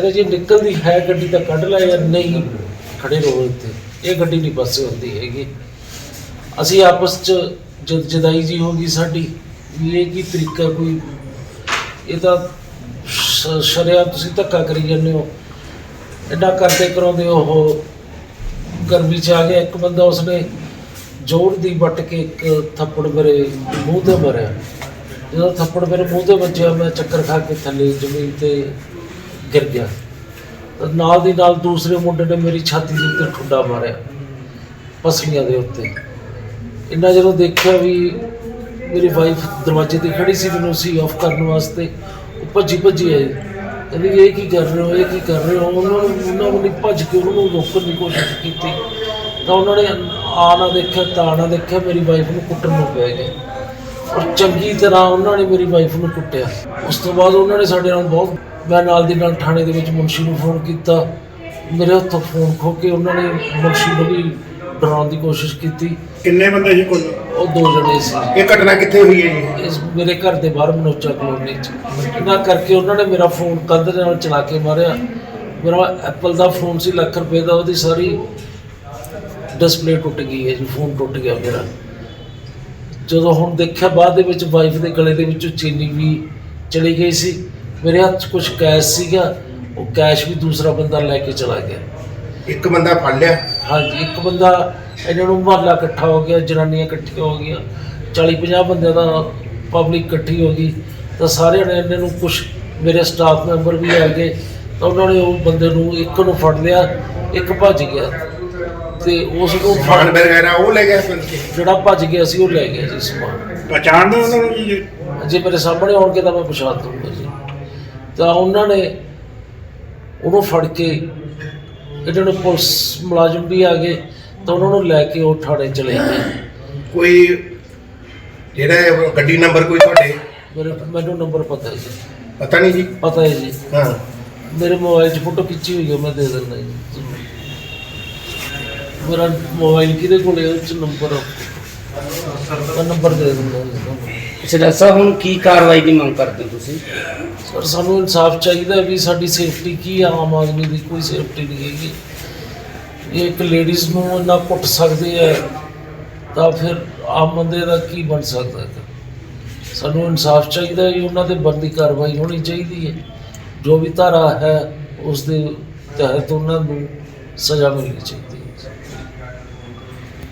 ਇਹਨੇ ਜੇ ਨਿਕਲਦੀ ਹੈ ਗੱਡੀ ਤਾਂ ਕੱਢ ਲੈ ਯਾਰ ਨਹੀਂ? ਖੜੇ ਰਹੋ ਇੱਥੇ। ਇਹ ਗੱਡੀ ਨਹੀਂ ਪਾਸੇ ਹੁੰਦੀ ਹੈਗੀ। ਅਸੀਂ ਆਪਸ ਚ ਜਦ ਜਦਾਈ ਜੀ ਹੋ ਗਈ ਸਾਡੀ। ਵੀ ਇਹ ਕੀ ਤਰੀਕਾ ਕੋਈ? ਇਹ ਤਾਂ ਸ਼ਰਿਆ ਤੁਸੀਂ ਧੱਕਾ ਕਰੀ ਜਾਂਦੇ ਹੋ। ਐਡਾ ਕਰਦੇ ਕਰਾਉਂਦੇ ਉਹ ਗਰਮੀ ਚ ਆ ਗਿਆ ਇੱਕ ਬੰਦਾ, ਉਸਨੇ ਜੋੜ ਦੀ ਵੱਟ ਕੇ ਇੱਕ ਥੱਪੜ ਮੇਰੇ ਮੂੰਹ ਤੇ ਮਾਰਿਆ। ਜਦੋਂ ਥੱਪੜ ਮੇਰੇ ਮੂੰਹ ਤੇ ਵੱਜਿਆ, ਮੈਂ ਚੱਕਰ ਖਾ ਕੇ ਥੱਲੇ ਜ਼ਮੀਨ ਤੇ ਗਿਰ ਗਿਆ। ਨਾਲ ਦੀ ਨਾਲ ਦੂਸਰੇ ਮੁੰਡੇ ਨੇ ਮੇਰੀ ਛਾਤੀ ਦੇ ਉੱਤੇ ਠੁੱਡਾ ਮਾਰਿਆ ਪਸਲੀਆਂ ਦੇ ਉੱਤੇ। ਇੰਨਾ ਜਦੋਂ ਦੇਖਿਆ ਵੀ ਮੇਰੀ ਵਾਈਫ ਦਰਵਾਜ਼ੇ ਤੇ ਖੜੀ ਸੀ, ਮੈਨੂੰ ਸੀ ਆਫ ਕਰਨ ਵਾਸਤੇ ਉਹ ਭੱਜੀ ਭੱਜੀ ਆਈ ਕਹਿੰਦੀ, ਇਹ ਕੀ ਕਰ ਰਹੇ ਹੋ? ਇਹ ਕੀ ਕਰ ਰਹੇ ਹੋ? ਉਹਨਾਂ ਨੂੰ ਉਹਨਾਂ ਨੂੰ ਭੱਜ ਕੇ ਉਹਨਾਂ ਨੂੰ ਰੋਕਣ ਦੀ ਕੋਸ਼ਿਸ਼ ਕੀਤੀ। ਤਾਂ ਉਹਨਾਂ ਨੇ ਆ ਨਾ ਦੇਖਿਆ, ਤਾਂ ਨਾ ਦੇਖਿਆ, ਮੇਰੀ ਵਾਈਫ ਨੂੰ ਕੁੱਟਣ ਨੂੰ ਪੈ ਗਏ। ਔਰ ਚੰਗੀ ਤਰ੍ਹਾਂ ਉਹਨਾਂ ਨੇ ਮੇਰੀ ਵਾਈਫ ਨੂੰ ਕੁੱਟਿਆ। ਉਸ ਤੋਂ ਬਾਅਦ ਉਹਨਾਂ ਨੇ ਸਾਡੇ ਨਾਲ ਬਹੁਤ ਮੈਂ ਨਾਲ ਦੀ ਨਾਲ ਥਾਣੇ ਦੇ ਵਿੱਚ ਮੁਨਸ਼ੀ ਨੂੰ ਫੋਨ ਕੀਤਾ। ਮੇਰੇ ਹੱਥੋਂ ਫੋਨ ਖੋ ਕੇ ਉਹਨਾਂ ਨੇ ਮੁਨਸ਼ੀ ਨੂੰ ਵੀ ਡਰਾਉਣ ਦੀ ਕੋਸ਼ਿਸ਼ ਕੀਤੀ। ਕਿੰਨੇ ਬੰਦੇ ਸੀ ਕੁੱਲ? ਉਹ ਦੋ ਜਣੇ ਸੀ। ਇਹ ਘਟਨਾ ਕਿੱਥੇ ਹੋਈ ਹੈ ਜੀ? ਇਸ ਮੇਰੇ ਘਰ ਦੇ ਬਾਹਰ ਮਨੋਚਾ ਕਲੋਨੀ ਚ। ਇਹਨਾਂ ਕਰਕੇ ਉਹਨਾਂ ਨੇ ਮੇਰਾ ਫੋਨ ਕੰਧ ਦੇ ਨਾਲ ਚਲਾ ਕੇ ਮਾਰਿਆ। ਮੇਰਾ ਐਪਲ ਦਾ ਫੋਨ ਸੀ ਲੱਖ ਰੁਪਏ ਦਾ ਉਹਦੀ ਸਾਰੀ ਡਿਸਪਲੇ ਟੁੱਟ ਗਈ ਹੈ ਜੀ ਫੋਨ ਟੁੱਟ ਗਿਆ ਮੇਰਾ। ਜਦੋਂ ਹੁਣ ਦੇਖਿਆ ਬਾਅਦ ਦੇ ਵਿੱਚ ਵਾਈਫ ਦੇ ਗਲੇ ਦੇ ਵਿੱਚੋਂ ਚੀਨੀ ਵੀ ਚਲੀ ਗਈ ਸੀ। ਮੇਰੇ ਹੱਥ ਕੁਝ ਕੈਸ਼ ਸੀਗਾ ਉਹ ਕੈਸ਼ ਵੀ ਦੂਸਰਾ ਬੰਦਾ ਲੈ ਕੇ ਚਲਾ ਗਿਆ। ਇੱਕ ਬੰਦਾ ਫੜ ਲਿਆ? ਹਾਂਜੀ ਇੱਕ ਬੰਦਾ ਇਹਨਾਂ ਨੂੰ ਮਹੱਲਾ ਇਕੱਠਾ ਹੋ ਗਿਆ ਜਨਾਨੀਆਂ ਇਕੱਠੀਆਂ ਹੋ ਗਈਆਂ। 40 50 ਬੰਦਿਆਂ ਦਾ ਪਬਲਿਕ ਇਕੱਠੀ ਹੋ ਗਈ। ਤਾਂ ਸਾਰਿਆਂ ਨੇ ਇਹਨਾਂ ਨੂੰ ਕੁਝ ਮੇਰੇ ਸਟਾਫ ਮੈਂਬਰ ਵੀ ਆ ਗਏ। ਤਾਂ ਉਹਨਾਂ ਨੇ ਉਹ ਬੰਦੇ ਨੂੰ ਇੱਕ ਨੂੰ ਫੜ ਲਿਆ ਇੱਕ ਭੱਜ ਗਿਆ। ਤੇ ਉਸ ਨੂੰ ਸਮਾਨ ਵਗੈਰਾ ਉਹ ਲੈ ਗਿਆ ਕੇ ਜਿਹੜਾ ਭੱਜ ਗਿਆ ਸੀ ਉਹ ਲੈ ਗਿਆ ਜੀ ਸਮਾਨ। ਪਛਾਣਦੇ ਉਹਨਾਂ ਨੂੰ ਜੀ ਜੇ? ਮੇਰੇ ਸਾਹਮਣੇ ਆਉਣਗੇ ਤਾਂ ਮੈਂ ਪਛਾਣ ਦੂੰਗਾ ਜੀ। ਤਾਂ ਉਹਨਾਂ ਨੇ ਉਹਨੂੰ ਫੜ ਕੇ ਇਹਨਾਂ ਨੂੰ ਪੁਲਿਸ ਮੁਲਾਜ਼ਮ ਵੀ ਆ ਗਏ ਤਾਂ ਉਹਨਾਂ ਨੂੰ ਲੈ ਕੇ ਉਹ ਥਾਣੇ ਚਲੇ ਗਏ। ਕੋਈ ਜਿਹੜਾ ਇਹ ਗੱਡੀ ਨੰਬਰ ਕੋਈ ਤੁਹਾਡੇ? ਮੇਰੇ ਮੈਨੂੰ ਨੰਬਰ ਪਤਾ ਹੈ ਜੀ। ਪਤਾ ਨਹੀਂ ਜੀ? ਪਤਾ ਹੈ ਜੀ। ਹਾਂ। ਮੇਰੇ ਮੋਬਾਈਲ 'ਚ ਫੋਟੋ ਖਿੱਚੀ ਹੋਈ ਹੈ ਮੈਂ ਦੇ ਦਿੰਦਾ ਜੀ। ਮੇਰਾ ਮੋਬਾਈਲ ਕਿਹਦੇ ਕੋਲੇ ਹੈ? ਉਹ 'ਚ ਨੰਬਰ ਮੈਂ ਨੰਬਰ ਦੇ ਦਿੰਦਾ ਜੀ। ਤੁਹਾਨੂੰ। ਸਿਰਾ ਸਾਹਿਬ ਹੁਣ ਕੀ ਕਾਰਵਾਈ ਦੀ ਮੰਗ ਕਰਦੇ ਹੋ ਤੁਸੀਂ? ਸਰ ਸਾਨੂੰ ਇਨਸਾਫ ਚਾਹੀਦਾ ਵੀ ਸਾਡੀ ਸੇਫਟੀ ਕੀ ਆ ਆਮ ਆਦਮੀ ਦੀ ਕੋਈ ਸੇਫਟੀ ਨਹੀਂ ਹੈਗੀ। ਇਹ ਇੱਕ ਲੇਡੀਜ਼ ਨੂੰ ਇੰਨਾ ਕੁੱਟ ਸਕਦੇ ਆ ਤਾਂ ਫਿਰ ਆਮ ਬੰਦੇ ਦਾ ਕੀ ਬਣ ਸਕਦਾ ਹੈ? ਸਾਨੂੰ ਇਨਸਾਫ ਚਾਹੀਦਾ ਹੈ ਜੀ ਉਹਨਾਂ ਤੇ ਬੰਦੀ ਕਾਰਵਾਈ ਹੋਣੀ ਚਾਹੀਦੀ ਹੈ। ਜੋ ਵੀ ਧਾਰਾ ਹੈ ਉਸ ਦੇ ਤਹਿਤ ਉਹਨਾਂ ਨੂੰ ਸਜ਼ਾ ਮਿਲਣੀ ਚਾਹੀਦੀ ਹੈ।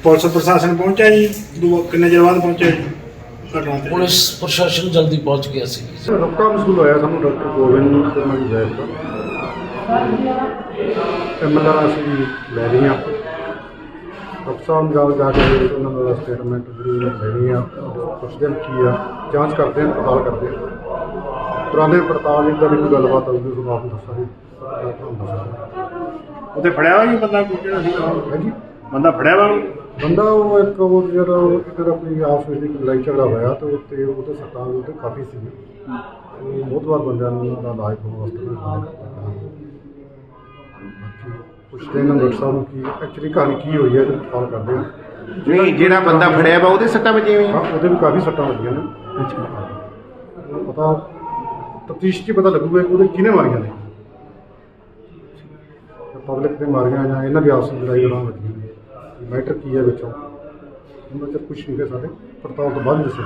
ਪੁਲਿਸ ਪ੍ਰਸ਼ਾਸਨ ਪਹੁੰਚਿਆ ਜੀ? ਦੋ ਕਿੰਨੇ ਚਿਰ ਬਾਅਦ ਪਹੁੰਚਿਆ ਜੀ? ਘਟਨਾ ਤੇ? ਪੁਲਿਸ ਪ੍ਰਸ਼ਾਸਨ ਜਲਦੀ ਪਹੁੰਚ ਗਿਆ ਸੀ। ਰੁਕਾ ਮਸੂਲ ਹੋਇਆ ਸਾਨੂੰ ਡਾਕਟਰ ਗੋਬਿੰਦ ਸ਼ਰਮਾ ਜੀ ਸਾਹਿਬ ਦਾ ਐਮਐਲਆਰ ਅਸੀਂ ਲੈ ਰਹੇ ਹਾਂ। ਸਾਹਿਬ ਨਾਲ ਜਾ ਕੇ ਉਹਨਾਂ ਦਾ ਸਟੇਟਮੈਂਟ ਜਿਹੜੀ ਲੈ ਰਹੇ ਹਾਂ। ਪੁੱਛਦੇ ਹਾਂ ਕੀ ਆ ਜਾਂਚ ਕਰਦੇ ਹਾਂ ਪੜਤਾਲ ਕਰਦੇ ਹਾਂ ਪੁਰਾਣੇ ਪੜਤਾਲ ਦੀ ਕੋਈ ਗੱਲਬਾਤ ਆਊਗੀ ਤੁਹਾਨੂੰ ਆਪ ਨੂੰ ਦੱਸਾਂਗੇ। ਉਹਦੇ ਫੜਿਆ ਵਾ ਜੀ ਬੰਦਾ ਕੋਈ ਜਿਹੜਾ ਸੀ ਹੈ ਜੀ ਬੰਦਾ ਫੜਿਆ ਵਾ ਬੰਦਾ ਉਹ ਇੱਕ ਉਹ ਜਿਹੜਾ ਉਹ ਇੱਕ ਆਪਣੀ ਆਪਸ ਵਿੱਚ ਇੱਕ ਲੜਾਈ ਝਗੜਾ ਹੋਇਆ ਤੇ ਉੱਤੇ ਉਹਦੇ ਸੱਟਾਂ ਉਹਦੇ ਕਾਫੀ ਸੀ। ਉਹ ਬਹੁਤ ਵਾਰ ਬੰਦਿਆਂ ਨੂੰ ਉਹਨਾਂ ਦਾ ਇਲਾਜ ਕਰਨ ਵਾਸਤੇ ਭੇਜਿਆ ਬਾਕੀ ਪੁੱਛਦੇ ਨੇ ਡਾਕਟਰ ਸਾਹਿਬ ਨੂੰ ਕੀ ਐਕਚੁਅਲੀ ਕਹਾਣੀ ਕੀ ਹੋਈ ਹੈ ਤੇ ਕਾਲ ਕਰਦੇ ਹਾਂ ਨਹੀਂ ਜਿਹੜਾ ਬੰਦਾ ਫੜਿਆ ਵਾ ਉਹਦੇ ਸੱਟਾਂ ਵੱਜੀਆਂ ਹਾਂ ਹੋਈਆਂ ਉਹਦੇ ਵੀ ਕਾਫੀ ਸੱਟਾਂ ਲੱਗੀਆਂ ਨੇ। ਉਹ ਪਤਾ ਤਫਤੀਸ਼ 'ਚ ਹੀ ਪਤਾ ਲੱਗੂਗਾ ਕਿ ਉਹਦੇ ਕਿਹਨੇ ਮਾਰੀਆਂ ਨੇ। ਪਬਲਿਕ ਦੇ ਮਾਰੀਆਂ ਜਾਂ ਇਹਨਾਂ ਦੀ ਆਪਸ ਵਿੱਚ ਲੜਾਈ ਲੜਾਉਣ ਲੱਗੀ ਮੈਟਰ ਕੀ ਹੈ ਵਿੱਚੋਂ? ਉਹਨਾਂ ਚ ਕੁਝ ਨਹੀਂ ਹੈ ਸਾਡੇ। ਪੜਤਾਲ ਤੋਂ ਬਾਅਦ ਹੀ ਦੱਸੋ।